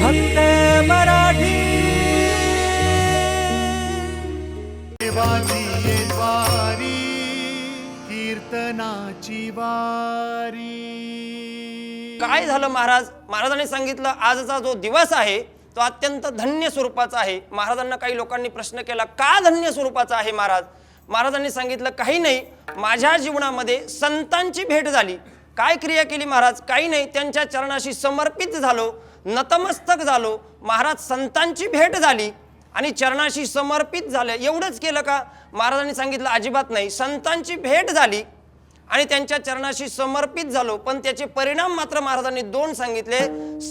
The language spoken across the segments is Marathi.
फक्त मराठी. देवाची ये द्वारी कीर्तनाची वारी. काय झालं महाराज? महाराजांनी सांगितलं आजचा जो दिवस आहे तो अत्यंत धन्य स्वरूपाचा आहे. महाराजांना काही लोकांनी प्रश्न केला का धन्य स्वरूपाचा आहे महाराज? महाराजांनी सांगितलं काही नाही. माझ्या जीवनामध्ये संतांची भेट झाली. काय क्रिया केली महाराज? काही नाही. त्यांच्या चरणाशी समर्पित झालो. नतमस्तक झालो. महाराज संतांची भेट झाली आणि चरणाशी समर्पित झालं. एवढंच केलं का? महाराजांनी सांगितलं अजिबात नाही. संतांची भेट झाली आणि त्यांच्या चरणाशी समर्पित झालो. पण त्याचे परिणाम मात्र महाराजांनी दोन सांगितले.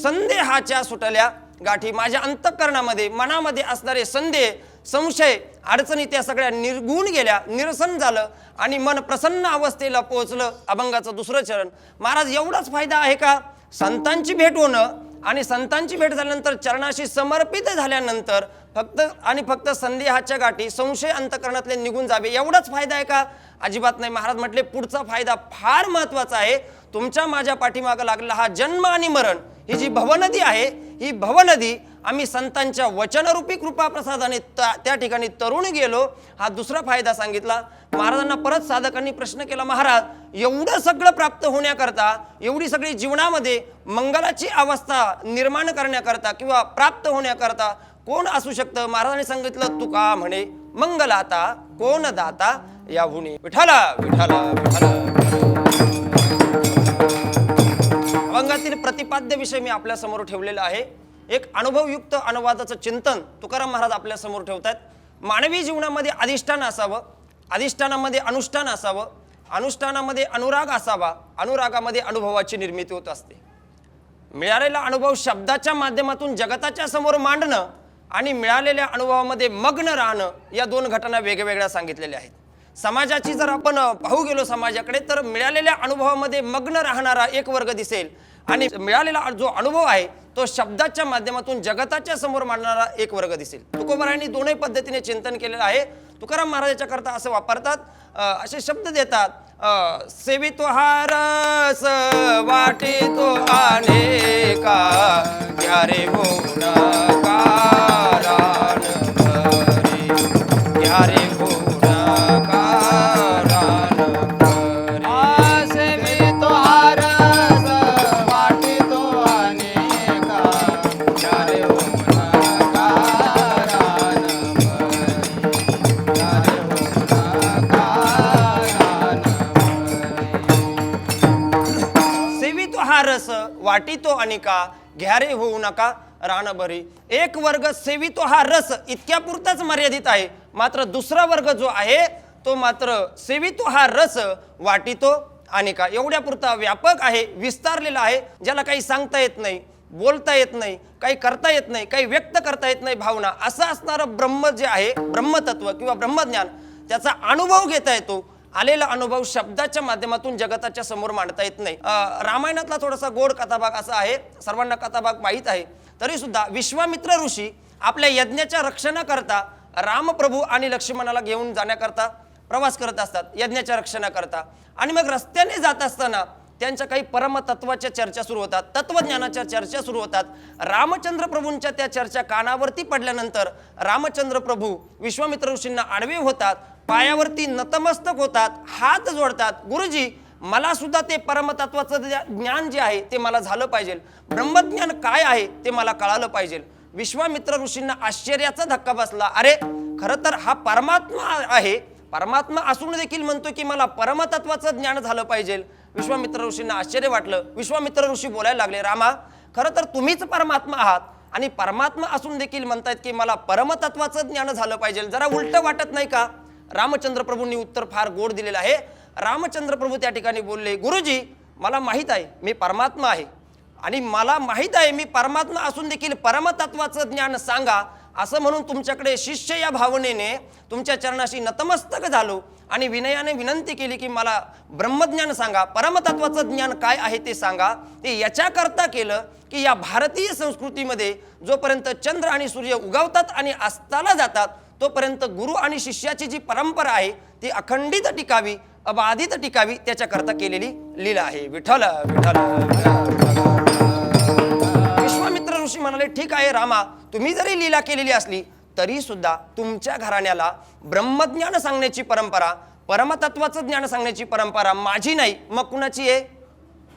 संदेहाच्या सुटल्या गाठी. माझ्या अंतःकरणामध्ये मनामध्ये असणारे संदेह संशय अडचणी त्या सगळ्या निर्गुण गेल्या. निरसन झालं आणि मन प्रसन्न अवस्थेला पोहोचलं अभंगाचं दुसरं चरण. महाराज एवढाच फायदा आहे का? संतांची भेट होणं आणि संतांची भेट झाल्यानंतर चरणाशी समर्पित झाल्यानंतर फक्त आणि फक्त संदेहाच्या गाठी संशय अंतकरणातले निघून जावे एवढाच फायदा आहे का? अजिबात नाही. महाराज म्हटले पुढचा फायदा फार महत्त्वाचा आहे. तुमच्या माझ्या पाठीमागं लागला हा जन्म आणि मरण ही जी भवनदी आहे ही भवनदी आम्ही संतांच्या वचनरूपी कृपाप्रसादाने त्या त्या ठिकाणी तरुण गेलो. हा दुसरा फायदा सांगितला. महाराजांना परत साधकांनी प्रश्न केला महाराज एवढं सगळं प्राप्त होण्याकरता एवढी सगळी जीवनामध्ये मंगलाची अवस्था निर्माण करण्याकरता किंवा प्राप्त होण्याकरता कोण असू शकतं? महाराजांनी सांगितलं तुका म्हणे मंगलाता कोण दाता याहुनी विठाला विठाला विठाला अभंगातील प्रतिपाद्य विषय मी आपल्यासमोर ठेवलेला आहे. एक अनुभवयुक्त अनुवादाचं चिंतन तुकाराम महाराज आपल्यासमोर ठेवतात मानवी जीवनामध्ये अधिष्ठान असावं अधिष्ठानामध्ये अनुष्ठान असावं अनुष्ठानामध्ये अनुराग असावा अनुरागामध्ये अनुभवाची निर्मिती होत असते. मिळालेला अनुभव शब्दाच्या माध्यमातून जगताच्या समोर मांडणं आणि मिळालेल्या अनुभवामध्ये मग्न राहणं या दोन घटना वेगवेगळ्या सांगितलेल्या आहेत. समाजाची जर आपण पाहू गेलो समाजाकडे तर मिळालेल्या अनुभवामध्ये मग्न राहणारा एक वर्ग दिसेल. आणि मिळालेला जो अनुभव आहे तो शब्दाच्या माध्यमातून जगताच्या समोर मांडणारा एक वर्ग दिसेल. तुकोबारायांनी दोनही पद्धतीने चिंतन केलेलं आहे. तुकाराम महाराजाच्या करता असं वापरतात. असे शब्द देतात. अ, सेवितो हा वाटे तो अनेका का रे होऊन कारण वाटितो अनिका घ्यारे होऊ नका रानभरी एक वर्ग सेवितो हा रस इतक्यापुरताच मर्यादित आहे. मात्र दुसरा वर्ग जो आहे तो मात्र सेवितो हा रस वाटितो अनिका. एवढ्यापुरता व्यापक आहे विस्तारलेला आहे ज्याला काही सांगता येत नाही बोलता येत नाही काही करता येत नाही काही व्यक्त करता येत नाही भावना असं असणारं ब्रह्म जे आहे ब्रह्मतत्व किंवा ब्रह्मज्ञान त्याचा अनुभव घेता येतो. आलेला अनुभव शब्दाच्या माध्यमातून जगताच्या समोर मांडता येत नाही. रामायणातला थोडासा गोड कथाभाग असा आहे सर्वांना कथाभाग माहीत आहे. तरी सुद्धा विश्वामित्र ऋषी आपल्या यज्ञाच्या रक्षणाकरता रामप्रभू आणि लक्ष्मणाला घेऊन जाण्याकरता प्रवास करत असतात यज्ञाच्या रक्षणाकरता आणि मग रस्त्याने जात असताना त्यांच्या काही परमतत्वाच्या चर्चा सुरू होतात तत्वज्ञानाच्या चर्चा सुरू होतात. रामचंद्र प्रभूंच्या त्या चर्चा कानावरती पडल्यानंतर रामचंद्र प्रभू विश्वामित्र ऋषींना आडवे होतात पायावरती नतमस्तक होतात हात जोडतात. गुरुजी मला सुद्धा ते परमतत्वाचं ज्ञान जे आहे ते मला झालं पाहिजे. ब्रह्मज्ञान काय आहे ते मला कळालं पाहिजे. विश्वामित्र ऋषींना आश्चर्याचा धक्का बसला. अरे खरं तर हा परमात्मा आहे. परमात्मा असून देखील म्हणतो की मला परमतत्वाचं ज्ञान झालं पाहिजे. विश्वामित्र ऋषींना आश्चर्य वाटलं. विश्वामित्र ऋषी बोलायला लागले रामा खरं तर तुम्हीच परमात्मा आहात आणि परमात्मा असून देखील म्हणतायत की मला परमतत्वाचं ज्ञान झालं पाहिजे. जरा उलट वाटत नाही का? रामचंद्र प्रभूंनी उत्तर फार गोड दिलेलं आहे. रामचंद्र प्रभू त्या ठिकाणी बोलले गुरुजी मला माहीत आहे मी परमात्मा आहे. आणि मला माहीत आहे मी परमात्मा असून देखील परमतत्वाचं ज्ञान सांगा. असं म्हणून तुमच्याकडे शिष्य या भावनेने तुमच्या चरणाशी नतमस्तक झालो. आणि विनयाने विनंती केली की मला ब्रह्मज्ञान सांगा. परमतत्वाचं ज्ञान काय आहे ते सांगा. ते याच्याकरता केलं की या भारतीय संस्कृतीमध्ये जोपर्यंत चंद्र आणि सूर्य उगवतात आणि अस्ताला जातात तोपर्यंत गुरु आणि शिष्याची जी परंपरा आहे ती अखंडित टिकावी अबाधित टिकावी त्याच्याकरता केलेली लीला आहे. विठ्ठल विठ्ठल. विश्वामित्र ऋषी म्हणाले ठीक आहे रामा तुम्ही जरी लीला केलेली असली तरी सुद्धा तुमच्या घराण्याला ब्रह्मज्ञान सांगण्याची परंपरा परमतत्वाचं ज्ञान सांगण्याची परंपरा माझी नाही मग कुणाची आहे?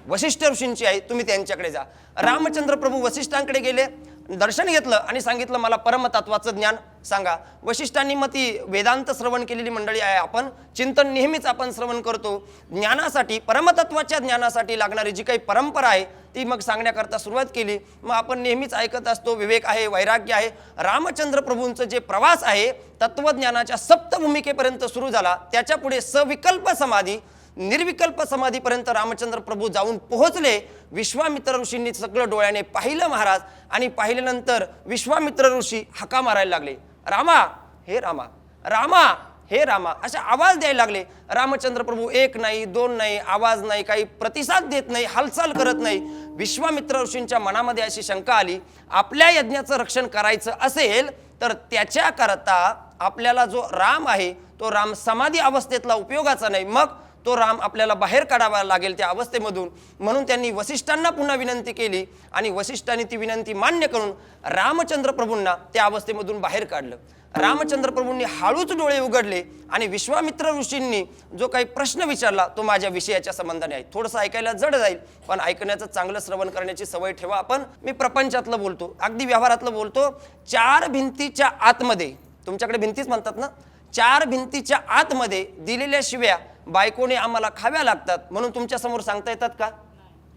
वशिष्ठ ऋषींची आहे तुम्ही त्यांच्याकडे जा. रामचंद्र प्रभू वशिष्ठांकडे गेले दर्शन घेतलं आणि सांगितलं मला परमतत्वाचं ज्ञान सांगा. वशिष्ठांनी मग ती वेदांत श्रवण केलेली मंडळी आहे आपण. चिंतन नेहमीच आपण श्रवण करतो. ज्ञानासाठी परमतत्वाच्या ज्ञानासाठी लागणारी जी काही परंपरा आहे ती मग सांगण्याकरता सुरुवात केली. मग आपण नेहमीच ऐकत असतो विवेक आहे वैराग्य आहे. रामचंद्र प्रभूंचं जे प्रवास आहे तत्वज्ञानाच्या सप्तभूमिकेपर्यंत सुरू झाला. त्याच्या पुढे सविकल्प समाधी निर्विकल्प समाधीपर्यंत रामचंद्र प्रभू जाऊन पोहोचले. विश्वामित्र ऋषींनी सगळं डोळ्याने पाहिलं महाराज आणि पाहिल्यानंतर विश्वामित्र ऋषी हका मारायला लागले. रामा हे रामा रामा हे रामा असे आवाज द्यायला लागले. रामचंद्र प्रभू एक नाही दोन नाही आवाज नाही काही प्रतिसाद देत नाही हालचाल करत नाही. विश्वामित्र ऋषींच्या मनामध्ये अशी शंका आली आपल्या यज्ञाचं रक्षण करायचं असेल तर त्याच्याकरता आपल्याला जो राम आहे तो राम समाधी अवस्थेतला उपयोगाचा नाही. मग तो राम आपल्याला बाहेर काढावा लागेल त्या अवस्थेमधून. म्हणून त्यांनी वसिष्ठांना पुन्हा विनंती केली आणि वसिष्ठांनी ती विनंती मान्य करून रामचंद्र प्रभूंना त्या अवस्थेमधून बाहेर काढलं. रामचंद्र प्रभूंनी हळूच डोळे उघडले आणि विश्वामित्र ऋषींनी जो काही प्रश्न विचारला तो माझ्या विषयाच्या संबंधाने आहे. थोडंसं ऐकायला जड जाईल पण ऐकण्याचं चांगलं श्रवण करण्याची सवय ठेवा आपण. मी प्रपंचातलं बोलतो अगदी व्यवहारातलं बोलतो. चार भिंतीच्या आतमध्ये तुमच्याकडे भिंतीच म्हणतात ना? चार भिंतीच्या आतमध्ये दिलेल्या शिव्या बायकोने आम्हाला खाव्या लागतात म्हणून तुमच्यासमोर सांगता येतात का?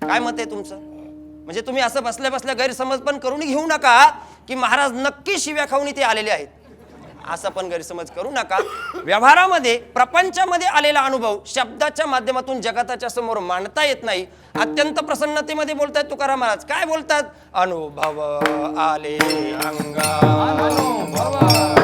काय मत आहे तुमचं? म्हणजे तुम्ही असं बसल्या बसल्या गैरसमज पण करून घेऊ नका की महाराज नक्की शिव्या खाऊन इथे आलेले आहेत. असं पण गैरसमज करू नका. व्यवहारामध्ये प्रपंचामध्ये आलेला अनुभव शब्दाच्या माध्यमातून जगताच्या समोर मांडता येत नाही. अत्यंत प्रसन्नतेमध्ये बोलतायत तुकाराम महाराज. काय बोलतात? अनुभव आले अंगा अनुभव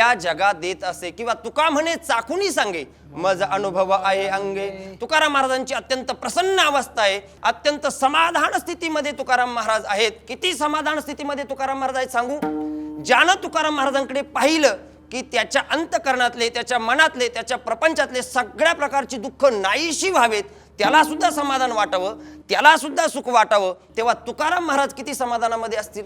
या जगात देत असे किंवा तुका म्हणे चाकूनी सांगे मज अनुभव आहे अंगे. तुकाराम महाराजांची अत्यंत प्रसन्न अवस्था आहे. अत्यंत समाधान स्थितीमध्ये तुकाराम महाराज आहेत. किती समाधान स्थितीमध्ये तुकाराम महाराज आहेत सांगू? ज्यानं तुकाराम महाराजांकडे पाहिलं की त्याच्या अंतकरणातले त्याच्या मनातले त्याच्या प्रपंचातले सगळ्या प्रकारची दुःख नाहीशी व्हावेत त्याला सुद्धा समाधान वाटावं त्याला सुद्धा सुख वाटावं तेव्हा तुकाराम महाराज किती समाधानामध्ये असतील?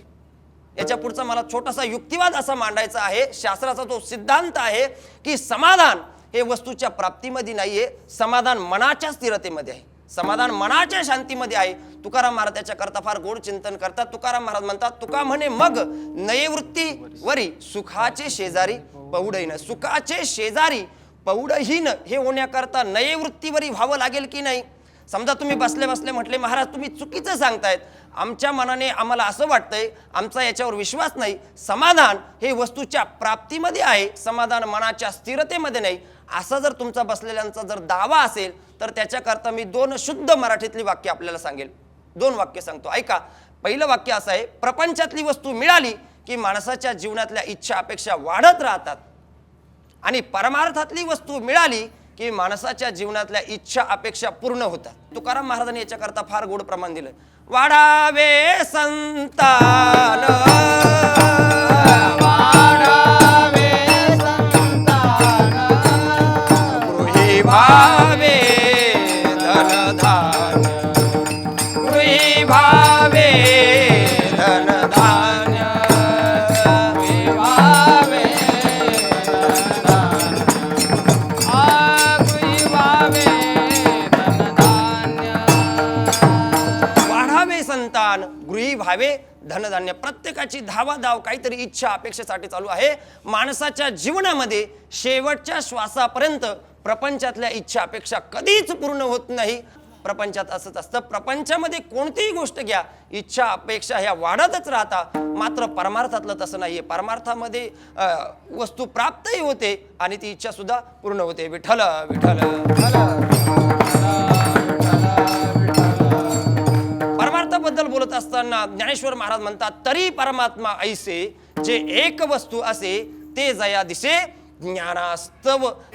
याच्या पुढचा मला छोटासा युक्तिवाद असा मांडायचा आहे. शास्त्राचा तो सिद्धांत आहे की समाधान हे वस्तूच्या प्राप्तीमध्ये नाहीये समाधान मनाच्या स्थिरतेमध्ये आहे. समाधान मनाच्या शांतीमध्ये आहे. तुकाराम महाराज त्याच्या करता फार गोड चिंतन करतात. तुकाराम महाराज म्हणतात तुका म्हणे मग नयवृत्ती वरी सुखाचे शेजारी पौडहीन सुखाचे शेजारी पौडहीन हे होण्याकरता नयवृत्तीवरी व्हावं लागेल की नाही? समजा तुम्ही बसले बसले म्हटले महाराज तुम्ही चुकीचं सांगतायत. आमच्या मनाने आम्हाला असं वाटतंय आमचा याच्यावर विश्वास नाही. समाधान हे वस्तूच्या प्राप्तीमध्ये आहे. समाधान मनाच्या स्थिरतेमध्ये नाही. असा जर तुमचा बसलेल्यांचा जर दावा असेल तर त्याच्याकरता मी दोन शुद्ध मराठीतली वाक्य आपल्याला सांगेल. दोन वाक्य सांगतो. ऐका. पहिलं वाक्य असं आहे प्रपंचातली वस्तू मिळाली की माणसाच्या जीवनातल्या इच्छा अपेक्षा वाढत राहतात. आणि परमार्थातली वस्तू मिळाली की माणसाच्या जीवनातल्या इच्छा अपेक्षा पूर्ण होतात. तुकाराम महाराजांनी याच्याकरता फार गोड प्रमाण दिलं. वाढावे संतान ही व्हावे? धनधान्य. प्रत्येकाची धावा धाव काहीतरी इच्छा अपेक्षेसाठी चालू आहे. माणसाच्या जीवनामध्ये शेवटच्या श्वासापर्यंत प्रपंचातल्या इच्छा अपेक्षा कधीच पूर्ण होत नाही. प्रपंचात असंच असतं. प्रपंचामध्ये कोणतीही गोष्ट घ्या इच्छा अपेक्षा ह्या वाढतच राहतात मात्र परमार्थातलं तसं नाहीये. परमार्थामध्ये वस्तू प्राप्तही होते आणि ती इच्छा सुद्धा पूर्ण होते. विठ्ठल विठ्ठल. बोलत असताना ज्ञानेश्वर महाराज म्हणतात तरी परमात्मा ऐसे जे एक वस्तू असे ते जया दिसे ज्ञानास्तव